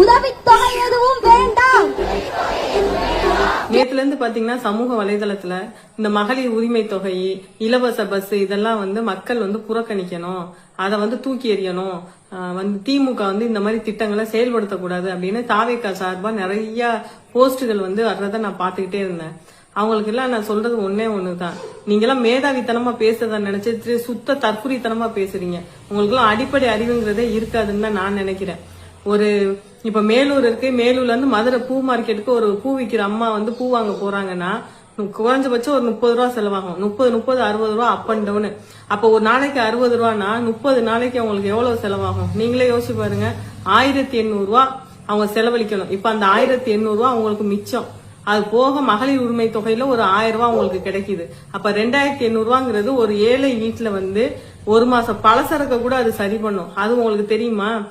உதவித்தொகை எதுவும் வேண்டாம். நேத்துல இருந்து பாத்தீங்கன்னா சமூக வலைதளத்துல இந்த மகளிர் உரிமை தொகை இலவச பஸ் இதெல்லாம் வந்து மக்கள் வந்து புறக்கணிக்கணும். அதை வந்து தூக்கி எறியணும். வந்து திமுக வந்து இந்த மாதிரி திட்டங்களை செயல்படுத்தக்கூடாது அப்படின்னு தாவேக்கா சார்பா நிறைய போஸ்டுகள் வந்து வர்றதை நான் பாத்துக்கிட்டே இருந்தேன். அவங்களுக்கு எல்லாம் நான் சொல்றது ஒன்னே ஒண்ணுதான். நீங்க எல்லாம் மேதாவித்தனமா பேசுறத நினைச்சு சுத்த தற்குறித்தனமா பேசுறீங்க. உங்களுக்கு எல்லாம் அடிப்படை அறிவுங்கிறதே இருக்காதுன்னு தான் நான் நினைக்கிறேன். ஒரு இப்ப மேலூர் இருக்கு. மேலூர்ல இருந்து மதுரை பூ மார்க்கெட்டுக்கு ஒரு பூ விக்கிற அம்மா வந்து பூ வாங்க போறாங்கன்னா குறைஞ்சபட்சம் ஒரு முப்பது ரூபா செலவாகும். முப்பது முப்பது அறுபது ரூபா அப் அண்ட் டவுனு அப்போ ஒரு நாளைக்கு அறுபது ரூபானா முப்பது நாளைக்கு அவங்களுக்கு எவ்வளவு செலவாகும்? நீங்களே யோசிச்சு பாருங்க. ஆயிரத்தி எண்ணூறு ரூபா அவங்க செலவழிக்கணும். இப்ப அந்த ஆயிரத்தி எண்ணூறு ரூபா அவங்களுக்கு மிச்சம். அது போக மகளிர் உரிமை தொகையில ஒரு ஆயிரம் ரூபாய் உங்களுக்கு கிடைக்குது. அப்ப ரெண்டாயிரத்தி எண்ணூறு ரூபாங்கிறது ஒரு ஏழை வீட்டுல வந்து ஒரு மாசம் பலசரக்க கூட அது சரி பண்ணும். அது உங்களுக்கு தெரியுமா?